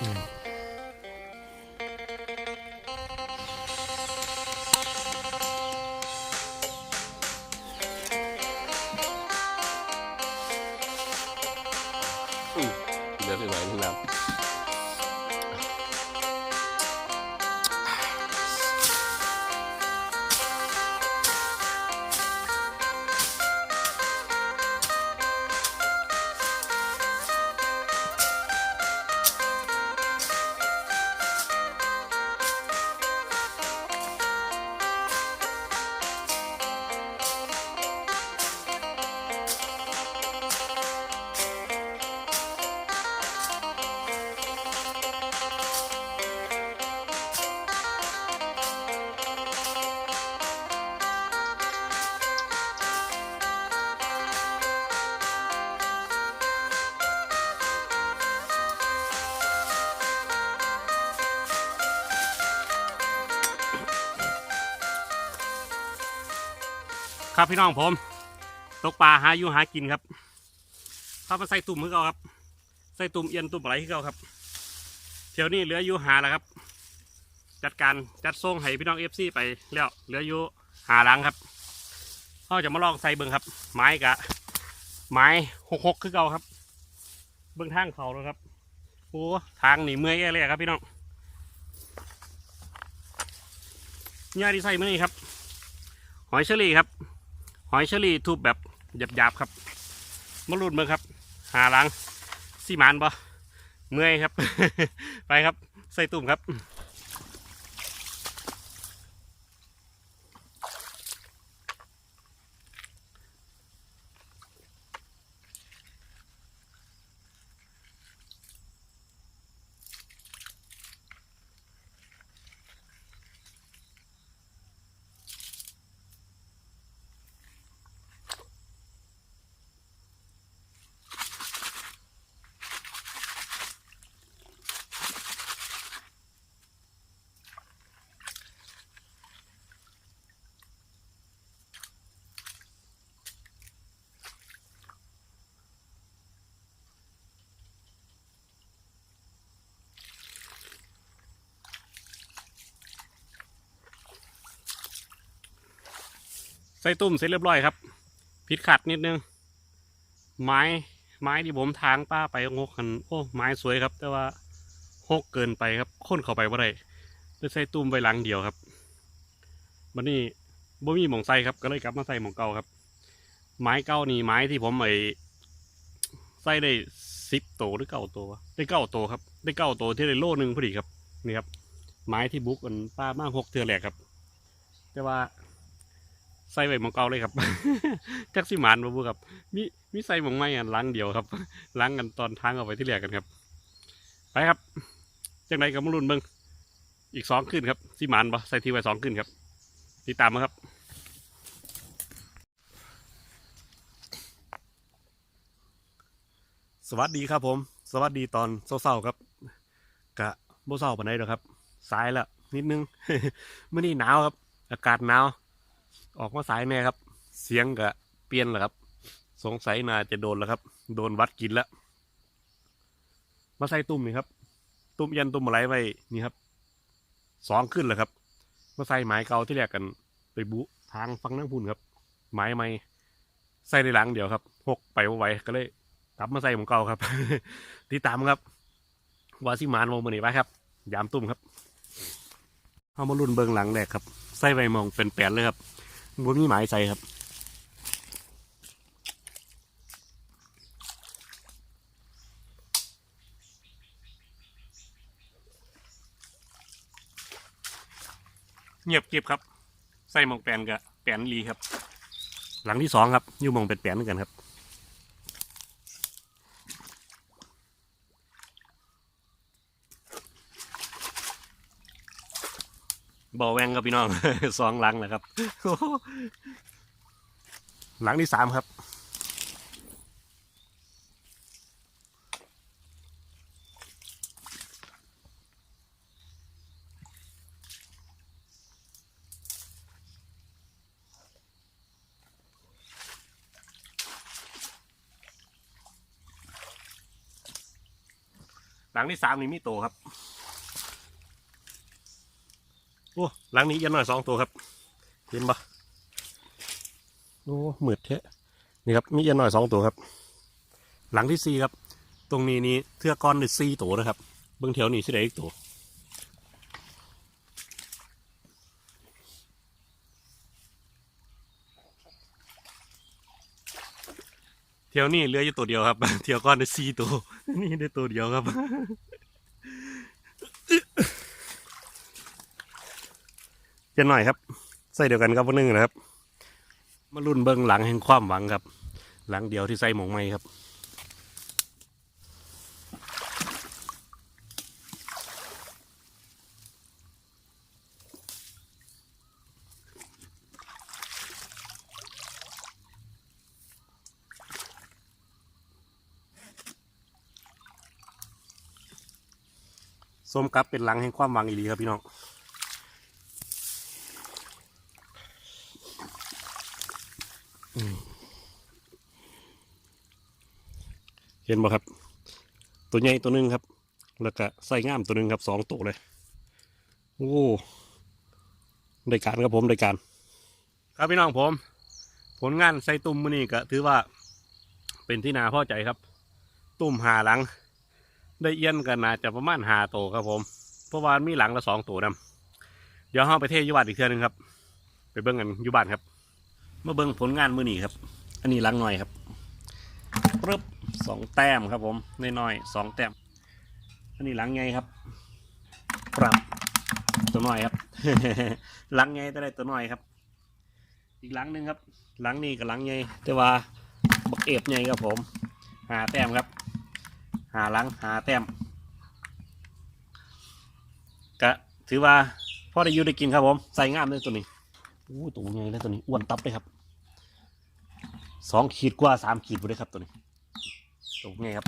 อื ครับพี่น้องผม ตกปลาหาอยู่หากินครับเข้ามาใส่ตุ่มคือเก่าครับ ใส่ตุ่มเอียนตุ่มอะไรคือเก่าครับเที่ยวนี้เหลืออยู่หาแล้วครับ จัดการจัดส่งให้พี่น้องเอฟซีไปแล้วเหลืออยู่หาหลังครับเขาจะมาลองใส่เบิ้งครับ ไม้กะ ไม้หกหกคือเก่าครับ เบิ้งทางเขาแล้วครับโอ้ทางหนีเมื่อยแย่เลยครับพี่น้องเนี่ยที่ใส่เมื่อนี้ครับ หอยเชอรี่ครับ หอยเชอรี่ทุบแบบหยาบๆครับมาลุดมือครับ หาลังสีมันบ่เมื่อยครับ ไปครับ ใส่ตุ่มครับ ใส่ตุ่มเสร็จเรียบร้อยครับพิดขัดนิดนึง ไม้ไม้ที่ผมทางป้าไปงกกันโอ้ไม้สวยครับ แต่ว่าหกเกินไปครับค้นเข้าไปว่าไรเลยใส่ตุ่มไปหลังเดียวครับวันนี้บ่มีหมองใส่ครับ ก็เลยกลับมาใส่หมองเก่าครับ ไม้เก่านี่ไม้ที่ผมไอใส่ได้สิบโตวหรือเก้าตัววะได้เก้าตัวครับ ได้เก้าตัวที่ได้โลหนึ่งพอดีครับนี่ครับ ไม้ที่บุกกันป้ามากหกเทือแหลกครับ แต่ว่า ใส่ไว้มองเก่าเลยครับ จักสิมานบ่บูครับ มีมีใส่หมองไม้อันล้างเดียวครับ ล้างกันตอนทางเอาไปที่แรกกันครับ ไปครับ จังไดกับมรุ่นเบิงอีกสองขึ้นครับสิมานบ่ใส่ทีไว้สองขึ้นครับ ติดตามมาครับสวัสดีครับผม สวัสดีตอนเศร้าๆครับกะบ่เศร้าปานใดหรอกครับ สายละนิดนึงเมื่อนี้หนาวครับ อากาศหนาว ออกมาสายแน่ครับ เสียงก็เปลี่ยนแล้วครับ สงสัยนาจะโดนแล้วครับ โดนวัดกินแล้วมาใส่ตุ่มนี่ครับ ตุ่มยันตุ่มอะไรไว้นี่ครับสองขึ้นแล้วครับมาใส่ไม้เก่าที่แรกกันไปบุทางฟังนั่งพุ่นครับ ไม้ไม่ใส่ในหลังเดียวครับหกไปไหวก็เลยกลับมาใส่ของเก่าครับติดตามครับวาซิมานโมมันนี่ไปครับ ยามตุ่มครับเอามารุ่นเบิงหลังแรกครับ ใส่ใบมองเป็นแปนเลยครับ บ่มีหมายใส่ครับ เงียบเก็บครับ ใส่หมองแปนกับแปนลีครับ หลังที่สองครับอยู่หมองเป็นแปนเหมือนกันครับ บ่อแวงครับพี่น้อง สองหลังนะครับ หลังที่สามครับ หลังที่สามนี่มีโตครับ โอ้หลังนี้ยันหน่อยสองตัวครับ เห็นปะโอ้หมืดแท้นี่ครับมียันหน่อยสองตัวครับ หลังที่สี่ครับ ตรงนี้นี่เทือกก้อนนี่สี่ตัวนะครับ เบื้องแถวนี่สิได้อีกตัวเที่ยวนี่เลืออยู่ตัวเดียวครับ เที่ยวก้อนได้สี่ตัว นี่ได้ตัวเดียวครับ จะหน่อยครับ ใส่เดียวกันครับวันนึงนะครับ มารุ่นเบิ้งหลังแห่งความหวังครับ หลังเดียวที่ใส่หมองไม้ครับสมกับเป็นหลังแห่งความหวังอีหลีครับพี่น้อง เห็นบ่ครับ ตัวใหญ่ตัวหนึงครับ แล้วก็ใส่ง่ามตัวหนึงครับสองตัวเลย โอ้ได้การครับผมได้การ ครับพี่น้องผม ผลงานใส่ตุ่มมือนี้ก็ถือว่าเป็นที่นาพอใจครับ ตุ่มหาหลัง ได้เอี้ยนกันนาจะประมาณหาโตครับผม เพราะว่ามีหลังละสองตัวนํเดี๋ยวห้าไปเทศยุบัตอีกเทื่อนึงครับ ไปเบิ้งกันยุบัตครับมาเบิ้งผลงานมือนี้ครับ อันนี้หลังหน่อยครับปึ๊บ สองแต้มครับผมน้อยๆสองแต้มอันนี้หลังไงครับ ปรับตัวน้อยครับ หลังไงแต่ได้ตัวน้อยครับ อีกหลังหนึ่งครับ หลังนี้กับหลังไงแต่ว่าบักเอฟไงครับผม หาแต้มครับ หาหลังหาแต้มก็ถือว่าพ่อได้ยูได้กินครับผม ใส่งามเลยตัวนี้อู้ตัวใหญ่เลยตัวนี้อ้วนตับเลยครับสองขีดกว่าสามขีดไปเลยครับตัวนี้ ตรงนี้ครับ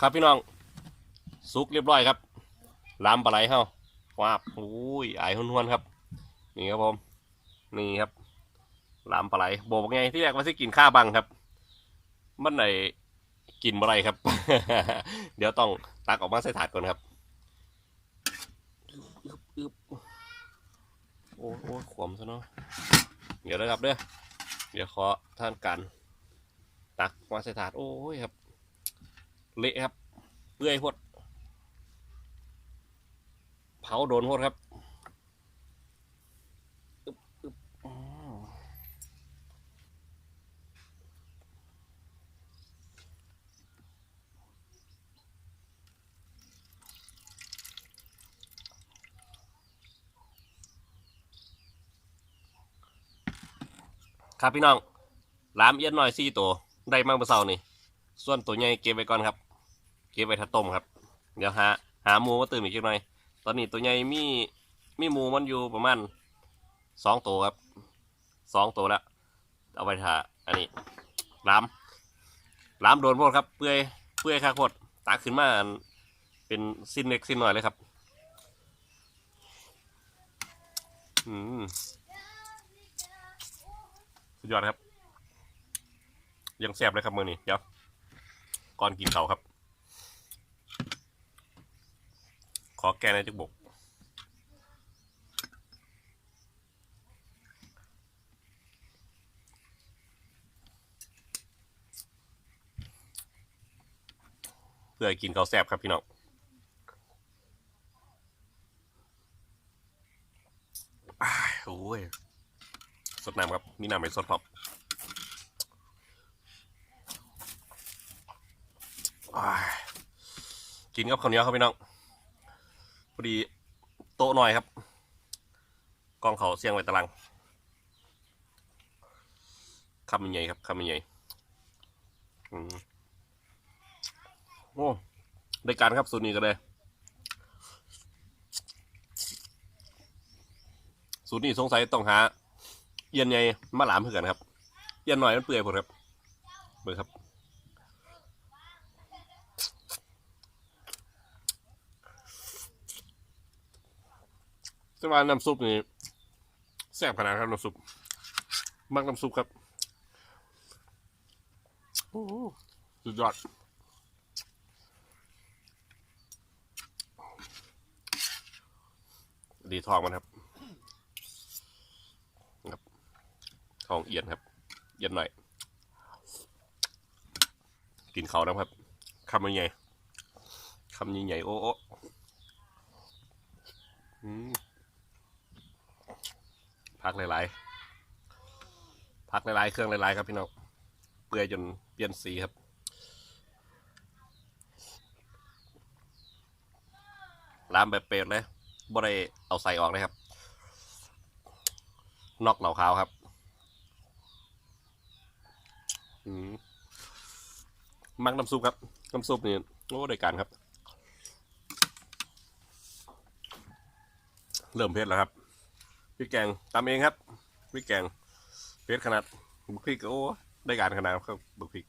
ครับพี่น้องซุกเรียบร้อยครับลามปลาไหลเฮาว้าบโอ้ยไอายหวนๆครับ นี่ครับผม นี่ครับลามปลาไหลโบกไงที่แรกว่าสิกินข้าบังครับ มันไหนกินอะไรครับ เดี๋ยวต้องตักออกมาใส่ถาดก่อนครับอึบอึบโอ้โหขวมซะเนาะเดี๋ยวนะครับเด้อเดี๋ยวขอท่านการตักมาใส่ถาดโอ้ยครับ เละครับเปื่อยหดเผาโดนหดครับครับพี่น้องลามเอียนหน่อยสี่ตัว ได้มาเมื่อเช้านี่ ส่วนตัวใหญ่เก็บไว้ก่อนครับ เก็บไว้ถ้าต้มครับ เดี๋ยวหาหาหมูมาตื่มอีกจักหน่อย ตอนนี้ตัวใหญ่มีมีหมูมันอยู่ประมาณสองตัวครับสองตัวแล้วเอาไปถ่าอันนี้ล้ำล้ำโดนโพดครับเปื่อยเปื่อยข้าโคตรตากขึ้นมาเป็นสิ้นเล็กสิ้นหน่อยเลยครับอืมสุดยอดครับ ยังแซ่บเลยครับมือนี้เดี๋ยวก่อนกินเขาครับ ขอแกนในจุกบกเพื่อกินเขาแซ่บครับพี่น้องโอ้ย สดน้ำครับ มีน้ำไหมสดพอบกินกับข้าวเหนียวครับพี่น้อง พอดีโตหน่อยครับกล้องเขาเสียงไว้ตารางคำใหญ่ครับคำใหญ่โอ้ได้การครับสูตรนี้ก็เลยสูตรนี้สงสัยต้องหาเอียนใหญ่มาหลามเพื่อกันครับเอียนหน่อยมันเปื่อยผดครับเบิ่งครับ แต่ว่าน้ำซุปนี่แซ่บขนาดครับน้ำซุป มักน้ำซุปครับโอ้โหสุดยอดดีทองมันครับครับ ทองเอียนครับ เอียนหน่อย กินเขานะครับคำใหญ่คำใหญ่ๆโอ้โอ้อืม พักหลายๆพักหลายๆ เครื่องหลายๆครับพี่น้องเปื่อยจนเปลี่ยนสีครับลามแบบเป็ดเลยบ่ได้เอาใส่ออกเลยครับ นอกเหล่าขาวครับมมักน้ำซุปครับน้ำซุปนี่โอ้ได้การครับ เริ่มเผ็ดแล้วครับ พริกแกงตำเองครับพริกแกงเผ็ดขนาดบุกพริกโอ้ได้การขนาดครับบุกพริก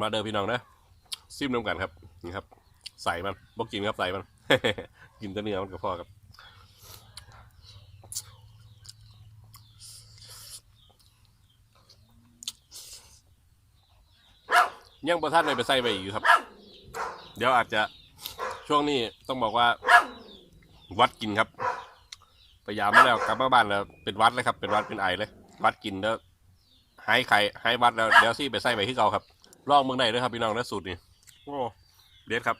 มาเดินพี่น้องนะซิมน้ำกันครับนี่ครับ ใส่มันบอกกินครับใส่มัน กินแต่เนื้อมันก็พอครับยังประทานเลยไปใส่ไปอีกอยู่ครับ เดี๋ยวอาจจะช่วงนี้ต้องบอกว่า วัดกินครับพยายามไม่แล้วกลับมาบ้านแล้วเป็นวัดเลยครับ เป็นวัดเป็นไอเลย วัดกินแล้วหายไข่หายวัดแล้วเดี๋ยวซี่ไปใส่ไปที่เก่าครับลองเมืองไหนด้วยครับพี่น้องนะสูตรนี้โอ้เด็ดครับ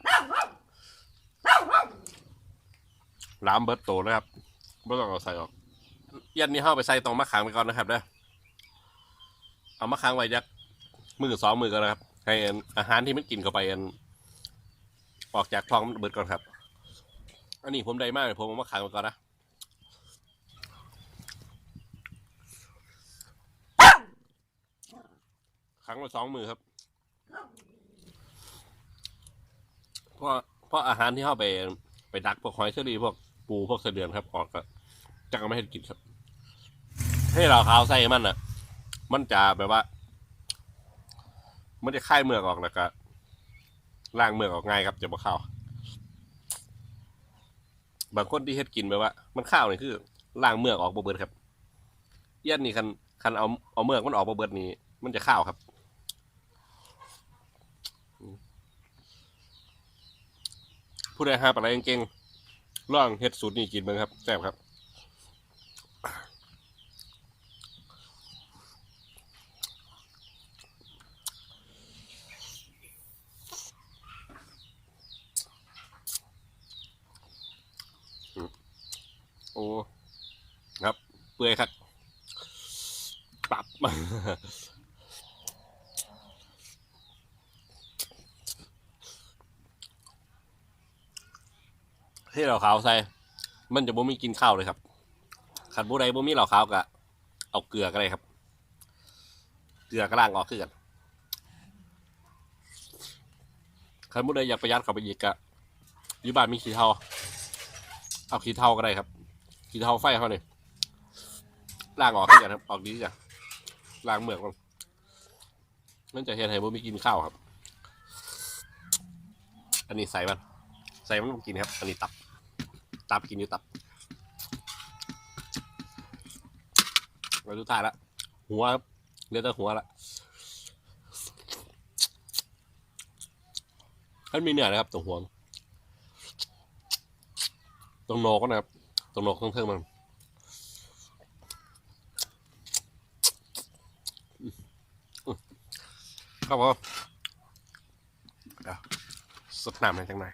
ล้ามเบิร์ตโตแล้วครับไม่ต้องเอาใส่ออกยันนี้เข้าไปใส่ตรงมะขามไปก่อนนะครับเด้อเอามะขามไว้ยักมือสองมือกันนะครับ ให้อันอาหารที่มันกินเข้าไปอัน ออกจากท้องมันเบิดก่อนครับ อันนี้ผมได้มากเลยผมเอามาขังไว้ก่อนนะขังไว้สองมือครับ เพราะเพราะอาหารที่เข้าไปไปดักพวกหอยเชอรี่พวกปูพวกเสเดือนครับออกก็จะก็ไม่ให้กินครับ ให้เราขาวใส่มันอะ มันจะแบบว่า มันจะคายเมือกออกแล้วก็ ล้างเมือกออกง่ายครับจะบ่เข้าวบางคนที่เฮ็ดกินแบบว่า มันข้าวนี่คือล้างเมือกออกบ่เบิดครับเอี้ยนนี่คันคันเอาเอาเมือกมันออกบ่เบิดนี่มันจะข้าวครับผู้ใดหาปลาไหลเก่งๆลองเฮ็ดสูตรนี้กินเบิ่งครับแซ่บครับ โอ้ ครับ เปื่อยครับปรับที่เราขาวใส่ มันจะบ่มีกินข้าวเลยครับขันบุใดบ่มีเหล่าขาวกะเอาเกลือก็ได้ครับ เกลือกระล่างออกขึ้นกันขันบุใดอยากประหยัดเข้าไปอีกกะอยู่บ้านมีขี้เทาเอาขี้เทาก็ได้ครับขี้เทาไฟเขาเนี่ย ล่างออกขึ้นกันครับออกดีจ้ะล่างเหมือกมันมันจะเห็นให้บ่มีกินข้าวครับ อันนี้ใส่มันใส่มันบ่กินครับ อันนี้ตับ ตับกินอยู่ตับไว้ทุกท่ายละหัวครับเหลือแต่หัวละมันมีเนื้อนะครับตรงหัวตรงโหนกนะครับตรงโหนกข้างเทิงมัน ครับผมเดี๋ยวสดน้ำให้จังหน่อย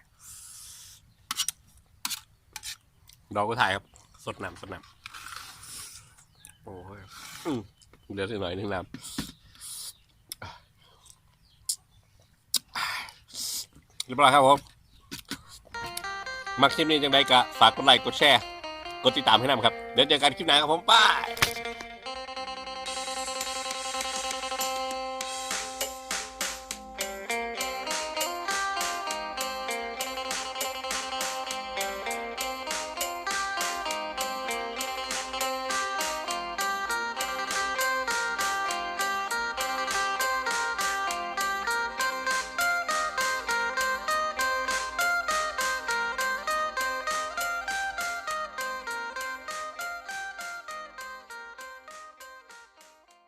ดอกก็ถ่ายครับ สดน้ำสดน้ำโอ้ยเดี๋ยวสักหน่อยหนึงน้ำเรียบร้อยครับผมมักคลิปนี้จังไดกะฝากกดไลค์กดแชร์ กดติดตามให้นำครับ เดี๋ยวเจอกันคลิปหน้าครับผม บาย